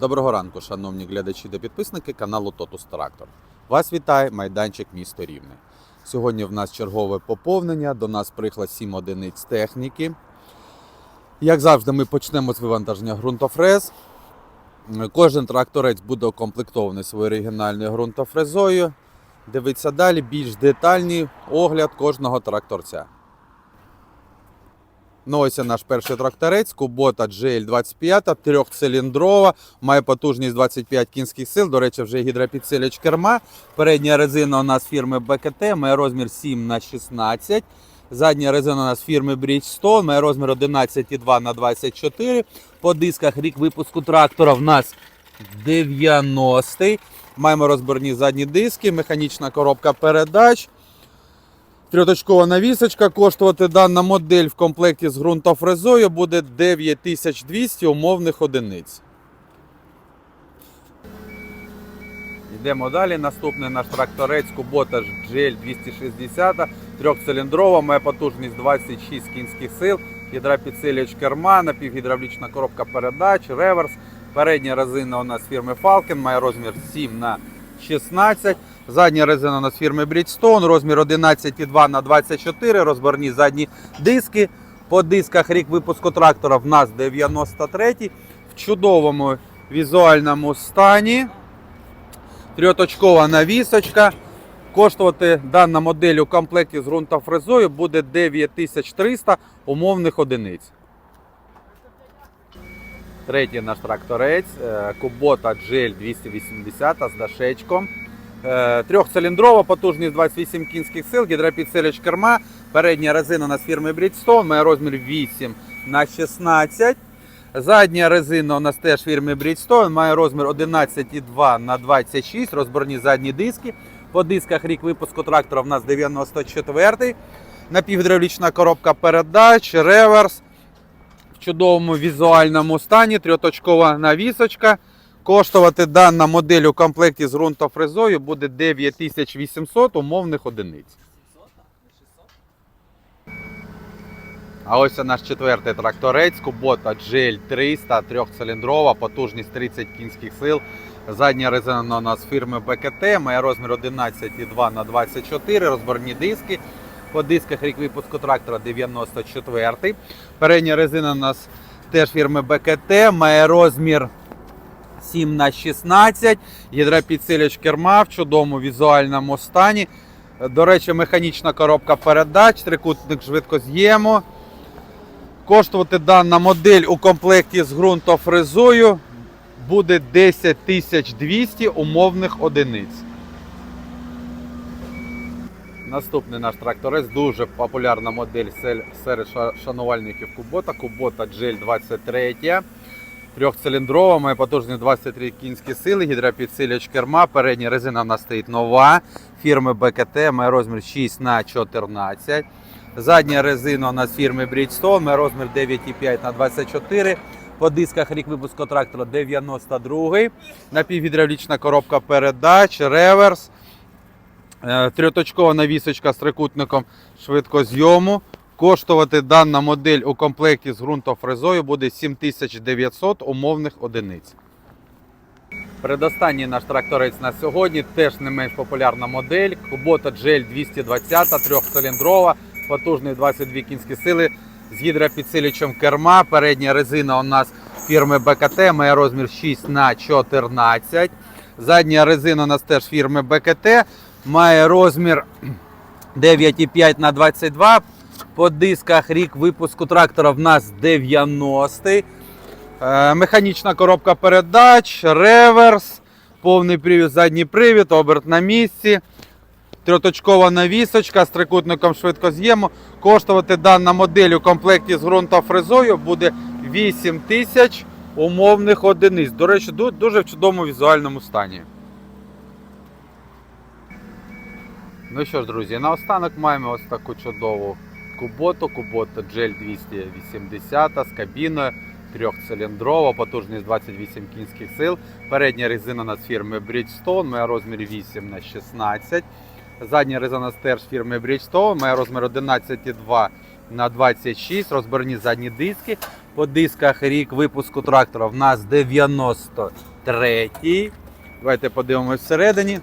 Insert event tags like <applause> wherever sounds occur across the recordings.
Доброго ранку, шановні глядачі та підписники каналу Тотус Трактор. Вас вітає майданчик місто Рівне. Сьогодні в нас чергове поповнення. До нас прийшло 7 одиниць техніки. Як завжди, ми почнемо з вивантаження ґрунтофрез. Кожен тракторець буде укомплектований своєю оригінальною ґрунтофрезою. Дивіться далі більш детальний огляд кожного тракторця. Ну, ось наш перший тракторець, Kubota GL25, трьохциліндрова, має потужність 25 кінських сил. До речі, вже гідропідсилювач керма. Передня резина у нас фірми BKT, має розмір 7 на 16. Задня резина у нас фірми Bridgestone, має розмір 11,2 на 24. По дисках рік випуску трактора в нас 90-й. Маємо розборні задні диски, механічна коробка передач. Трьоточкова навісочка. Коштувати дана модель в комплекті з ґрунтофрезою буде 9200 умовних одиниць. Йдемо далі. Наступний наш тракторець Kubota GL 260, трьохциліндрова, має потужність 26 кінських сил, гідропідсилювач керма, напівгідравлічна коробка передач, реверс. Передня резина у нас фірми Falcon, має розмір 7 на 16. Задня резина у нас фірми Bridgestone, розмір 11,2 на 24, розборні задні диски. По дисках рік випуску трактора в нас 93 в чудовому візуальному стані. Трьоточкова навісочка. Коштувати дана модель у комплекті з ґрунтофрезою буде 9300 умовних одиниць. Третій наш тракторець Kubota GL 280 з дашечком. Е, Трьохциліндрова, потужність 28 кінських сил, гідропідсилювач керма. Передня резина у нас фірми Bridgestone, має розмір 8 на 16. Задня резина у нас теж фірми Bridgestone, має розмір 11,2 на 26, розборні задні диски. По дисках рік випуску трактора в нас 94. Напівгідравлічна коробка передач, реверс. В чудовому візуальному стані, трьоточкова навісочка. Коштувати дана модель у комплекті з ґрунтофрезою буде 9800 умовних одиниць. А ось наш четвертий тракторець Kubota GL300, трьохциліндрова, потужність 30 кінських сил. Задня резина у нас фірми BKT, має розмір 11,2 на 24, розборні диски. По дисках рік випуску трактора 94. Передня резина у нас теж фірми BKT, має розмір 7 на 16, гідропідсилювач керма в чудовому візуальному стані. До речі, механічна коробка передач, трикутник швидкоз'єму. Коштувати дана модель у комплекті з ґрунтофрезою буде 10200 умовних одиниць. Наступний наш тракторець, дуже популярна модель серед шанувальників Kubota. Kubota GL23. Трьохциліндрова, має потужність 23 кінські сили, гідропідсилювач керма. Передня резина у нас стоїть нова. Фірми BKT, має розмір 6 на 14. Задня резина у нас фірми Bridgestone, має розмір 9,5 на 24. По дисках рік випуску трактора 92. Напівгідравлічна коробка передач, реверс. Е, Трьоточкова навісочка з трикутником швидкозйому. Коштувати дана модель у комплекті з ґрунтофрезою буде 7900 умовних одиниць. Передостанній наш тракторець на сьогодні теж не менш популярна модель. Kubota GL 220, трьохциліндрова, потужний 22 кінські сили з гідропідсилювачем керма. Передня резина у нас фірми BKT, має розмір 6 на 14. Задня резина у нас теж фірми BKT, має розмір <clears throat> 9,5 на 22. По дисках рік випуску трактора в нас 90-й. Е, Механічна коробка передач, реверс, повний привід, задній привід, оберт на місці. Трьоточкова навісочка з трикутником швидкоз'єму. Коштувати дана модель у комплекті з ґрунтофрезою буде 8 тисяч умовних одиниць. До речі, дуже в чудовому візуальному стані. Ну що ж, друзі, наостанок маємо ось таку чудову куботу. Кубота GL 280 з кабіною, трьохциліндрова, потужність 28 кінських сил. Передня резина нас фірми Bridgestone, має розмір 8 на 16. Задня резина теж фірми Bridgestone, має розмір 11,2 на 26, розборні задні диски. По дисках рік випуску трактора в нас 93. Давайте подивимось всередині.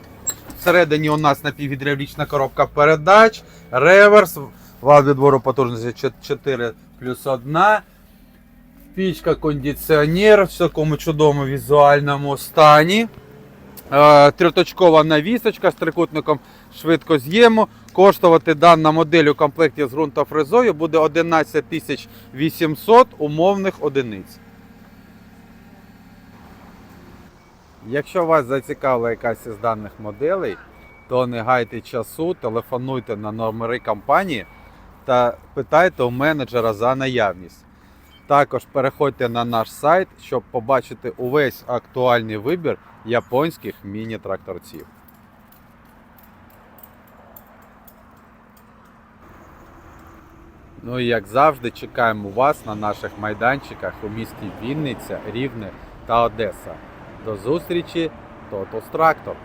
Всередині у нас напівгідравлічна коробка передач, реверс, вал відбору потужності 4 плюс 1. Пічка, кондиціонер в такому чудовому візуальному стані. Е, Триточкова навісочка з трикутником швидкоз'єму. Коштувати дана модель у комплекті з ґрунтофрезою буде 11 800 умовних одиниць. Якщо вас зацікавила якась із даних моделей, то не гайте часу, телефонуйте на номери компанії та питайте у менеджера за наявність. Також переходьте на наш сайт, щоб побачити увесь актуальний вибір японських міні-тракторців. Ну і як завжди, чекаємо вас на наших майданчиках у місті Вінниця, Рівне та Одеса. До зустрічі, Тотус Трактор!